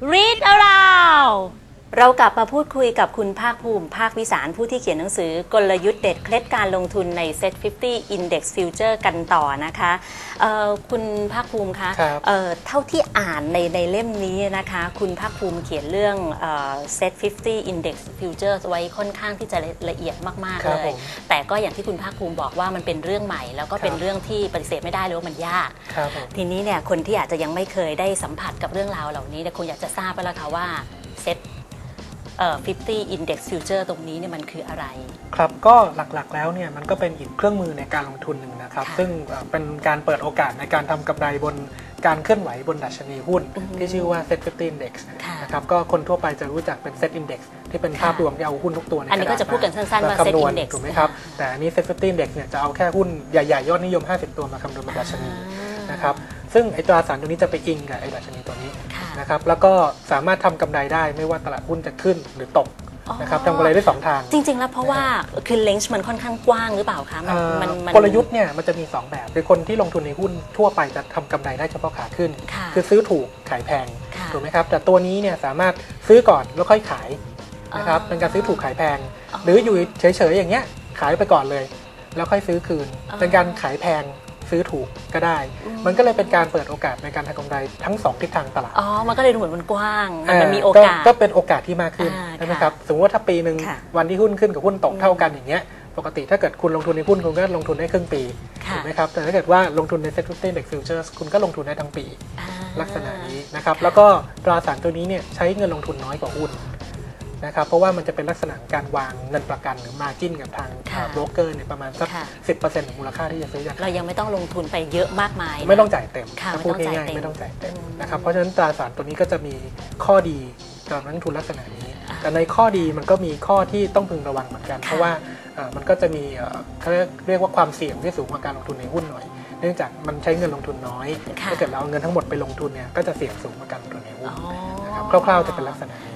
Read Aloud เรากลับมาพูดคุยกับคุณภาคภูมิ ภาควิสารผู้ที่เขียนหนังสือกลยุทธ์เด็ดเคล็ดการลงทุนใน Set 50 Index Future กันต่อนะคะเอ่อคุณภาคภูมิคะครับเอ่อเท่าที่อ่านในในเล่มนี้นะคะ คุณภาคภูมิเขียนเรื่องเอ่อ Set 50 Index Futures ไว้ค่อนข้างที่จะละเอียดมากคๆรัเลบย ผมแต่ก็อย่างที่คุณภาคภูมิบอกว่ามันเป็นเรื่องใหม่ แล้วก็เป็นครับ เรื่องที่ปฏิเสธไม่ได้เลยว่ามันยาก ครับผม ทีนี้เนี่ยคนที่อาจจะยังไม่เคยได้สัมผัสกับเรื่องราวเหล่านี้เนี่ยคงอยากจะทราบไปแล้วค่ะว่าเซ็ตเอ่อ 50 Index Future ตรงนี้เนี่ยมันคืออะไร ครับก็หลักๆแล้วเนี่ยมันก็เป็นอีกเครื่องมือในการลงทุนหนึ่งนะครับค่ะซึ่งเอ่อเป็นการเปิดโอกาสในการทำกำไรบนการเคลื่อนไหวบนดัชนีหุ้นอือฮึที่ชื่อว่า Set 50 Index ค่ะนะครับก็คนทั่วไปจะรู้จักเป็น Set Index ที่เป็นภาพค่ะรวมที่เอาหุ้นทุกตัวในอันนี้ระดาษก็จะพูดกันสั้นๆว่าม Set คำนวณ Index ถูกไหมครับ แต่อันนี้ Set 50 Index เนี่ยจะเอาแค่หุ้นใหญ่ๆ ยอดนิยม 50 ตัวมาคำนวณบนดัชนีนะครับ ซึ่งไอตราสารตัวนี้จะไปอิงกับไอดัชนีตัวนี้ค่ะนะครับแล้วก็สามารถทำกำไรได้ไม่ว่าตลาดหุ้นจะขึ้นหรือตกนะครับทำกำไรได้สองทาง จริง ๆ แล้วเพราะว่าคือเลนส์มันค่อนข้างกว้างหรือเปล่าคะมันเอ่อมันมันกลยุทธ์เนี่ยมันจะมี 2 แบบคือคนที่ลงทุนในหุ้นทั่วไปจะทำกำไรได้เฉพาะขาขึ้นค่ะคือซื้อถูกขายแพงค่ะถูกไหมครับ แต่ตัวนี้เนี่ยสามารถซื้อก่อนแล้วค่อยขายนะครับอ๋อเป็นการซื้อถูกขายแพงอ๋อหรืออยู่เฉยๆอย่างเงี้ยขายไปก่อนเลย แล้วค่อยซื้อคืนอ๋อเป็นการขายแพง ซื้อถูกก็ได้อืมมันก็เลยเป็นการเปิดโอกาสในการทำกำไรทั้งสองทิศทางตลาด อ๋อ มันก็เลยดูเหมือนมันกว้าง มันมันมีเโอกาส ก็เป็นโอกาสที่มากขึ้นอ่าใช่ไหมครับ สมมติว่าถ้าปีหนึ่งค่ะวันที่หุ้นขึ้นกับหุ้นตกเท่ากันอย่างเงี้ย ปกติถ้าเกิดคุณลงทุนในหุ้นคุณก็ลงทุนได้ครึ่งปีค่ะถูกไหมครับ แต่ถ้าเกิดว่าลงทุนใน Set 50 Index Futures คุณก็ลงทุนได้ทั้งปีอ่าลักษณะนี้นะครับ แล้วก็ตราสารตัวนี้เนี่ยใช้เงินลงทุนน้อยกว่าหุ้น นะครับเพราะว่ามันจะเป็นลักษณะการวางเงินประกันหรือ margin กับทางค่ะโบรกเกอร์เนี่ยประมาณสักค่ะ10%ของมูลค่าที่จะซื้อจากเรายังไม่ต้องลงทุนไปเยอะมากมายนะไม่ต้องจ่ายเต็มค่ะถ้าพูดไม่ต้องจ่ายง่ายเต็มๆไม่ต้องจ่ายเต็มอืมนะครับเพราะฉะนั้นตราสารตัวนี้ก็จะมีข้อดีสำหรับนักลงทุนลักษณะนี้ อ่า แต่ในข้อดีมันก็มีข้อที่ต้องพึงระวังเหมือนกันค่ะเพราะว่าเอ่อมันก็จะมีเอ่อเขาเรียกเรียกว่าความเสี่ยงที่สูงกว่าการลงทุนในหุ้นหน่อย เนื่องจากมันใช้เงินลงทุนน้อยค่ะถ้าเกิดเราเอาเงินทั้งหมดไปลงทุนเนี่ยก็จะเสี่ยงสูงกว่าการลงทุนในหุ้นอ๋อ นะครับคร่าวๆจะเป็นลักษณะนี้ค่ะ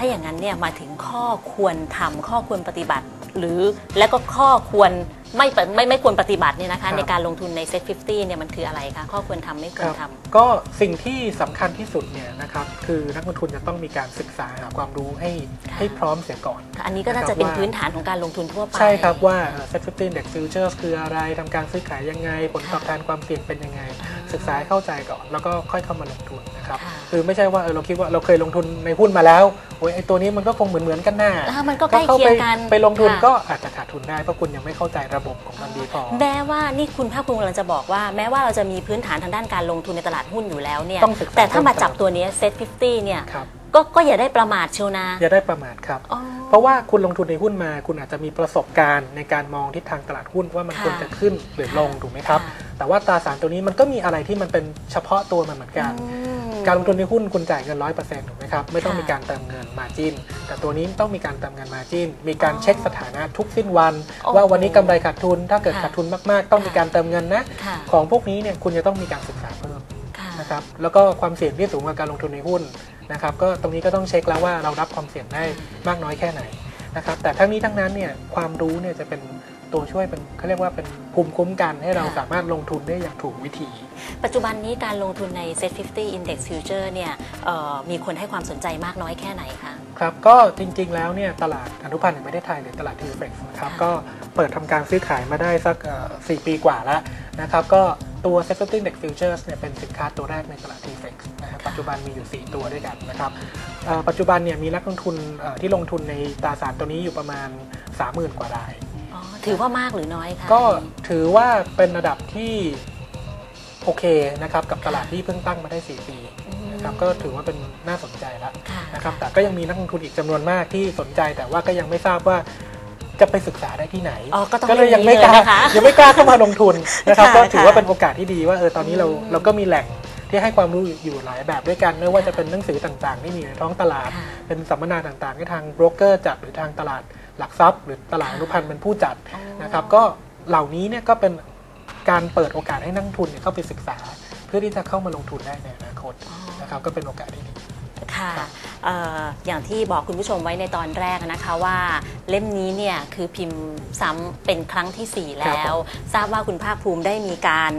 ถ้าอย่างนั้นเนี่ยมาถึงข้อควรทำข้อควรปฏิบัติ หรือแล้วก็ข้อควรไม่ปฏิไม่ไม่ควรปฏิบัติเนี่ยนะครัคะบในการลงทุนในเซ็ต50เนี่ยมันคืออะไรคะข้อควรทำไม่ควรทำก็สิ่งที่สำคัญที่สุดเนี่ยนะครับคือนักลงทุนจะต้องมีการศึกษาหาความรู้ให้ค่ะให้พร้อมเสียก่อนค่ะอันนี้ก็น่านะครัจะบเป็นว่าพื้นฐานของการลงทุนทั่วไป ใช่ครับว่า Set 50 Index Futures คืออะไรทำการซื้อขายยังไง ผลตอบแทนความเสี่ยงเป็นยังไงอ่า ศึกษาให้เข้าใจก่อนแล้วก็ค่อยเข้ามาลงทุนนะครับค่ะคือไม่ใช่ว่าเออเราคิดว่าเราเคยลงทุนในหุ้นมาแล้วโอ้ยไอตัวนี้มันก็คงเหมือนเหมือนๆกันหน้าอ่ามันก็ใกล้เข้าเคีไปยงกันไปลงทุนค่ะก็อาจจะขาดทุนได้เพราะคุณยังไม่เข้าใจระบบของมันดีพอแม้ว่านี่คุณภาคภูมิกำลังจะบอกว่าแม้ว่าเราจะมีพื้นฐานทางด้านการลงทุนในตลาดหุ้นอยู่แล้วเนี่ยต้องศึกษาแต่ถ้ามาเพิ่มเติมจับตัวเนี้เซ็ต50เนี่ยครับ ก็ก็อย่าได้ประมาทเชียวนะอย่าได้ประมาทครับ อ๋อ เพราะว่าคุณลงทุนในหุ้นมา คุณอาจจะมีประสบการณ์ในการมองทิศทางตลาดหุ้นว่ามันค่ะควรจะขึ้นหรือลงถูกไหมครับ ค่ะ แต่ว่าตราสารตัวนี้มันก็มีอะไรที่มันเป็นเฉพาะตัวมันเหมือนกัน อืม การลงทุนในหุ้นคุณจ่ายเงินร้อยเปอร์เซ็นต์ถูกไหมครับ ไม่ต้องค่ะมีการเติมเงินมาจินแต่ตัวนี้ต้องมีการเติมเงินมาจินมีการอ๋อเช็คสถานะทุกสิ้นวัน โอ้โหว่าวันนี้กำไรขาดทุน ถ้าเกิดค่ะ ขาดทุนมากๆ ต้องมีค่ะการเติมเงินนะ ค่ะของพวกนี้เนี่ยคุณจะต้องมีการศึกษาเพิ่มค่ะ นะครับ แล้วก็ความเสี่ยงที่สูงกว่าการลงทุนในหุ้น นะครับก็ตรงนี้ก็ต้องเช็คแล้วว่าเรารับความเสี่ยงได้มากน้อยแค่ไหนนะครับแต่ทั้งนี้ทั้งนั้นเนี่ยความรู้เนี่ยจะเป็นตัวช่วยเป็นเขาเรียกว่าเป็นภูมิคุ้มกันให้เราค่ะสามารถลงทุนได้อย่างถูกวิธี ปัจจุบันนี้การลงทุนใน Set 50 Index Future เนี่ยเอ่อมีคนให้ความสนใจมากน้อยแค่ไหนคะครับก็จริงๆแล้วเนี่ยตลาดอนุพันธ์แห่งประเทศไทยหรือตลาดทีเฟกนะครับค่ะก็เปิดทำการซื้อขายมาได้สักเอ่อ4ปีกว่าแล้วนะครับก็ตัว s e t t l e Index Futures เนี่ยเป็นสินค้าตัวแรกในตลาด t f e x นะครับปั จจุบันมีอยู่ 4 ตัวด้วยกันนะครับเอ่อปัจจุบันเนี่ยมีนักลงทุนเอ่อที่ลงทุนในตราสารตัวนี้อยู่ประมาณ 30,000 กว่ารายอ๋อถือว่ามากหรือน้อยคะก็ถือว่าเป็นระดับที่โอเคนะครับกับตลาดที่เพิ่งตั้งมาได้ 4 ปีนะครับก็ถือว่าเป็นน่าสนใจแล้วค่ะนะครับแต่ก็ยังมีนักลงทุนอีกจำนวนมากที่สนใจแต่ว่าก็ยังไม่ทราบว่าจะไปศึกษาได้ที่ไหนอ๋อก็ต้องก็เลยยังไม่เรื่องกล้านี้เลยนะคะยังไม่กล้าเข้ามาลงทุนนะครับค่ะก็ถือว่าค่ะเป็นโอกาสที่ดีว่าเออตอนนี้เราอืมเราก็มีแหล่ง ที่ให้ความรู้อยู่หลายแบบด้วยกัน ไม่ว่าจะเป็นหนังสือต่างๆ ที่มีอยู่ในท้องตลาดค่ะเป็นสัมมนาต่างๆ ที่ทางโบรกเกอร์จัดหรือทางตลาดหลักทรัพย์ หรือตลาดอนุพันธ์เป็นผู้จัดอ๋อนะครับ ก็เหล่านี้เนี่ยก็เป็นการเปิดโอกาสให้นักลงทุนเนี่ยเข้าไปศึกษา เพื่อที่จะเข้ามาลงทุนได้ในอนาคตนะครับ ก็เป็นโอกาสที่ดี ค่ะครับเอ่ออย่างที่บอกคุณผู้ชมไว้ในตอนแรกนะคะว่าเล่มนี้เนี่ยคือพิมพ์ซ้ำเป็นครั้งที่4 แล้วทราบว่าคุณภาคภูมิได้มีการ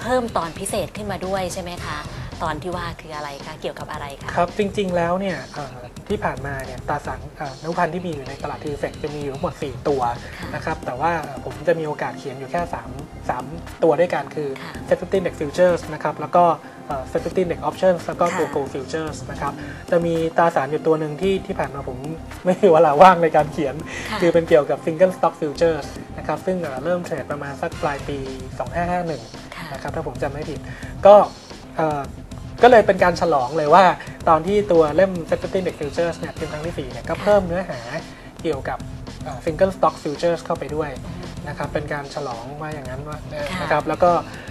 เพิ่มตอนพิเศษขึ้นมาด้วยใช่ไหมคะ ตอนที่ว่าคืออะไรคะเกี่ยวกับอะไรคะ ครับจริงๆแล้วเนี่ยเอ่อที่ผ่านมาเนี่ยตราสารเอ่อนุพันธ์ที่มีอยู่ในตลาดทีเฟกจะมีอยู่ทั้งหมด 4 ตัวค่ะนะครับแต่ว่าผมจะมีโอกาสเขียนอยู่แค่ 3 3 ตัวด้วยกันคือ ค่ะ Set 15 Index Futures นะครับแล้วก็ เอ่อ Set 15 Index Options แล้วก็ตัวค่ะ Gold Futures นะครับ จะมีตราสารอยู่ตัวหนึ่งที่ที่ผ่านมาผมไม่มีเวลาว่างในการเขียนค่ะคือเป็นเกี่ยวกับ Single Stock Futures นะครับ ซึ่งเอ่อเริ่มเทรดประมาณสักปลายปี 2551ค่ะนะครับ ถ้าผมจำไม่ผิด ก็เอ่อก็เลยเป็นการฉลองเลยว่า ตอนที่ตัวเล่ม s e t t i n Index Futures เนี่ยพิมพ์ครั้งที่ 4 เนี่ย ก็เพิ่มเนื้อหาเกี่ยวกับเอ่อ Single Stock Futures เข้าไปด้วยนะครับ เป็นการฉลองว่าอย่างนั้นว่าเอ่อค่ะนะครับ แล้วก็เอ่อ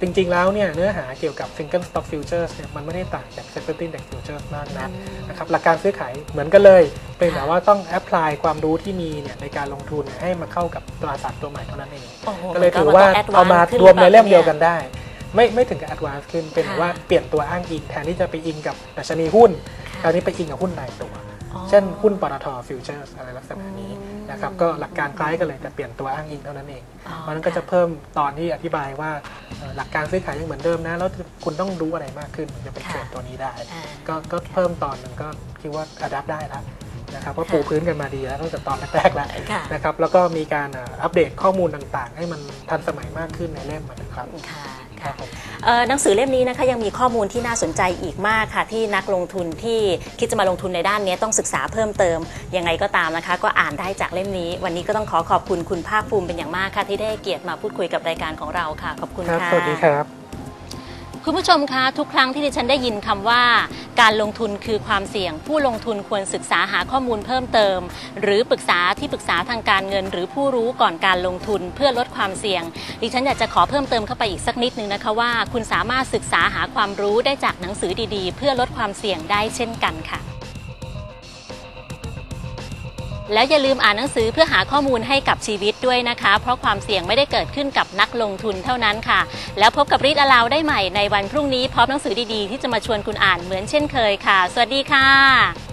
จริงๆแล้วเนี่ยเนื้อหาเกี่ยวกับ Single Stock Futures เนี่ยมันไม่ได้ต่างจาก s e t t i n Index Futures มากนักนะครับหลักการซื้อขายเหมือนกันเลย เป็นแต่ว่าต้องแอพพลายความรู้ที่มีเนี่ยในการลงทุนเนี่ยให้มาเข้ากับตราสารตัวใหม่เท่านั้นเองโอ้โหก็เลยถือว่ามันก็เอามา advance ขึ้นรวมในเล่มหรือเดียวปกันได้ ไม่ไม่ถึงกับ advance ขึ้นเป็นค่ะว่าเปลี่ยนตัวอ้างอิงแทนที่จะไปอิงกับดัชนีหุ้นคราวนี้ไปอิงกับหุ้นรายตัวอ๋อเช่นหุ้นปตทฟิวเจอร์สอะไรลักษณะนี้อืม นะครับก็หลักการคล้ายกันเลยแต่เปลี่ยนตัวอ้างอิงเท่านั้นเองอ๋อเพราะฉะนั้นก็จะเพิ่มตอนที่อธิบายว่าเอ่อหลักการซื้อขายยังเหมือนเดิมนะ แล้วคุณต้องรู้อะไรมากขึ้นถึงจะเป็นเทรดตัวนี้ได้อ่าก็ก็เพิ่มตอนหนึ่งก็คิดว่าอัดับได้แล้วนะครับเพราะค่ะปูพื้นกันมาดีแล้วตั้งแต่ตอนแรกๆแล้วค่ะนะครับแล้วก็มีการอ่าอัปเดตข้อมูลต่างๆ ให้มันทันสมัยมากขึ้นในเล่มมันนะครับค่ะครัค่ะบผมเอ่อ หนังสือเล่มนี้นะคะยังมีข้อมูลที่น่าสนใจอีกมากค่ะ ที่นักลงทุนที่คิดจะมาลงทุนในด้านนี้ต้องศึกษาเพิ่มเติม ยังไงก็ตามนะคะ ก็อ่านได้จากเล่มนี้ วันนี้ก็ต้องขอขอบคุณคุณภาคภูมิเป็นอย่างมากค่ะ ที่ได้เกียรติมาพูดคุยกับรายการของเราค่ะ ขอบคุณค่ะสวัสดีครับ คุณผู้ชมคะทุกครั้งที่ดิฉันได้ยินคำว่า การลงทุนคือความเสี่ยง ผู้ลงทุนควรศึกษาหาข้อมูลเพิ่มเติม หรือปรึกษาที่ปรึกษาทางการเงิน หรือผู้รู้ก่อนการลงทุนเพื่อลดความเสี่ยง ดิฉันอยากจะขอเพิ่มเติมเข้าไปอีกสักนิดนึงนะคะว่า คุณสามารถศึกษาหาความรู้ได้จากหนังสือดีๆ เพื่อลดความเสี่ยงได้เช่นกันค่ะ แล้วอย่าลืมอ่านหนังสือเพื่อหาข้อมูลให้กับชีวิตด้วยนะคะ เพราะความเสี่ยงไม่ได้เกิดขึ้นกับนักลงทุนเท่านั้นค่ะ แล้วพบกับรีดอลาวได้ใหม่ในวันพรุ่งนี้พร้อมหนังสือดีๆ ที่จะมาชวนคุณอ่านเหมือนเช่นเคยค่ะ สวัสดีค่ะ